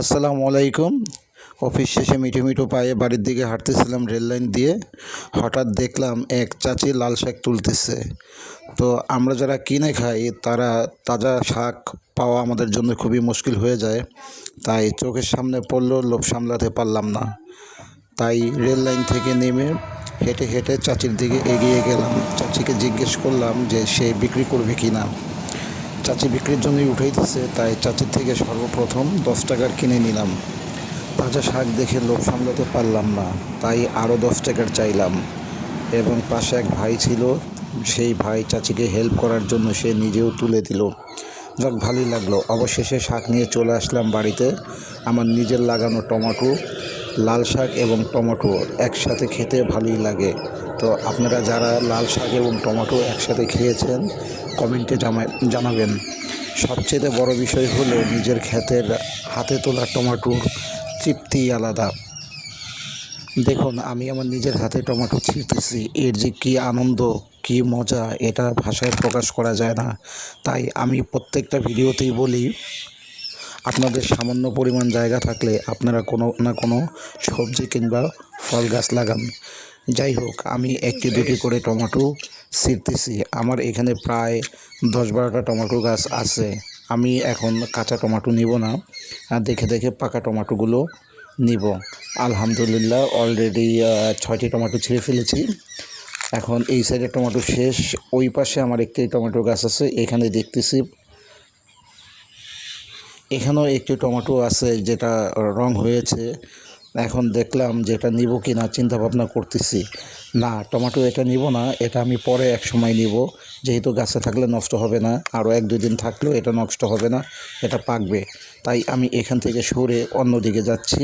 আসসালামু আলাইকুম। অফিস শেষে মিঠু মিঠু পায়ে বাড়ির দিকে হাঁটতেছিলাম রেল লাইন দিয়ে। হঠাৎ দেখলাম এক চাচি লাল শাক তুলতেছে। তো আমরা যারা কিনে খাই, তারা তাজা শাক পাওয়া আমাদের জন্য খুবই মুশকিল হয়ে যায়। তাই চোখের সামনে পড়লেও লোভ সামলাতে পারলাম না। তাই রেল লাইন থেকে নেমে হেঁটে হেঁটে চাচির দিকে এগিয়ে গেলাম। চাচিকে জিজ্ঞেস করলাম যে সে বিক্রি করবে কি না চাচি বিক্রির জন্যই উঠাইতেছে তাই চাচির থেকে সর্বপ্রথম দশ টাকার কিনে নিলাম। তাজা শাক দেখে লোভ সামলাতে পারলাম না, তাই আরও দশ টাকার চাইলাম। এবং পাশে এক ভাই ছিল, সেই ভাই চাচিকে হেল্প করার জন্য সে নিজেও তুলে দিল। যাক, ভালোই লাগল। অবশেষে শাক নিয়ে চলে আসলাম বাড়িতে। আমার নিজের লাগানো টমেটো, লাল শাক এবং টমেটো একসাথে খেতে ভালোই লাগে। তো আপনারা যারা লাল শাক এবং টমেটো একসাথে খেয়েছেন কমেন্টে জানাবেন। সবচেয়ে বড় বিষয় হলো নিজের ক্ষেতের হাতে তোলা টমেটোর তৃপ্তি আলাদা। দেখুন, আমি আমার নিজের হাতে টমেটো ছিঁড়তেছি, এর যে কী আনন্দ, কী মজা, এটা ভাষায় প্রকাশ করা যায় না। তাই আমি প্রত্যেকটা ভিডিওতেই বলি, আপনাদের সামান্য পরিমাণ জায়গা থাকলে আপনারা কোনো না কোনো সবজি কিংবা ফল গাছ লাগান। যাই হোক আমি একটি দুটি করে টমেটো ছিঁড়তেছি আমার এখানে প্রায় দশ বারোটা টমেটো গাছ আছে। আমি এখন কাঁচা টমেটো নিব না আর দেখে দেখে পাকা টমেটোগুলো নিব। আলহামদুলিল্লাহ অলরেডি ছয়টি টমেটো ছিঁড়ে ফেলেছি। এখন এই সাইডে টমেটো শেষ। ওই পাশে আমার একটি টমেটো গাছ আছে এখানে দেখতেছি। এখানেও একটি টমেটো আছে যেটা রং হয়েছে। এখন দেখলাম যে এটা নিব কি না চিন্তা ভাবনা করতেছি। না, টমেটো এটা নিব না, এটা আমি পরে এক সময় নিব। যেহেতু গাছে থাকলে নষ্ট হবে না, আরও এক দুই দিন থাকলেও এটা নষ্ট হবে না, এটা পাকবে। তাই আমি এখান থেকে সরে অন্যদিকে যাচ্ছি।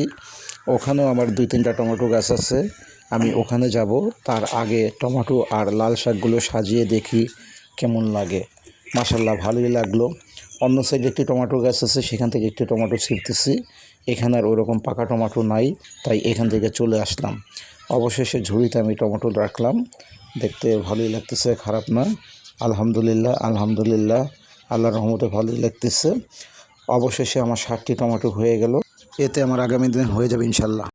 ওখানেও আমার দুই তিনটা টমেটো গাছ আছে, আমি ওখানে যাব। তার আগে টমেটো আর লাল শাকগুলো সাজিয়ে দেখি কেমন লাগে। মাসাল্লাহ ভালোই লাগল। অন্য সাইডে একটি টমেটো গাছ আছে, সেখান থেকে একটি টমেটো ছিঁড়তেছি। এখানে আর ওরকম পাকা টমেটো নাই, তাই এখান থেকে চলে আসলাম। অবশেষে ঝুড়িতে আমি টমেটো রাখলাম। দেখতে ভালোই লাগতেছে, খারাপ না। আলহামদুলিল্লাহ আলহামদুলিল্লাহ। আল্লাহর রহমতে ভালোই লাগতেছে। অবশেষে আমার ষাটটি টমেটো হয়ে গেল। এতে আমার আগামী দিন হয়ে যাবে ইনশাল্লাহ।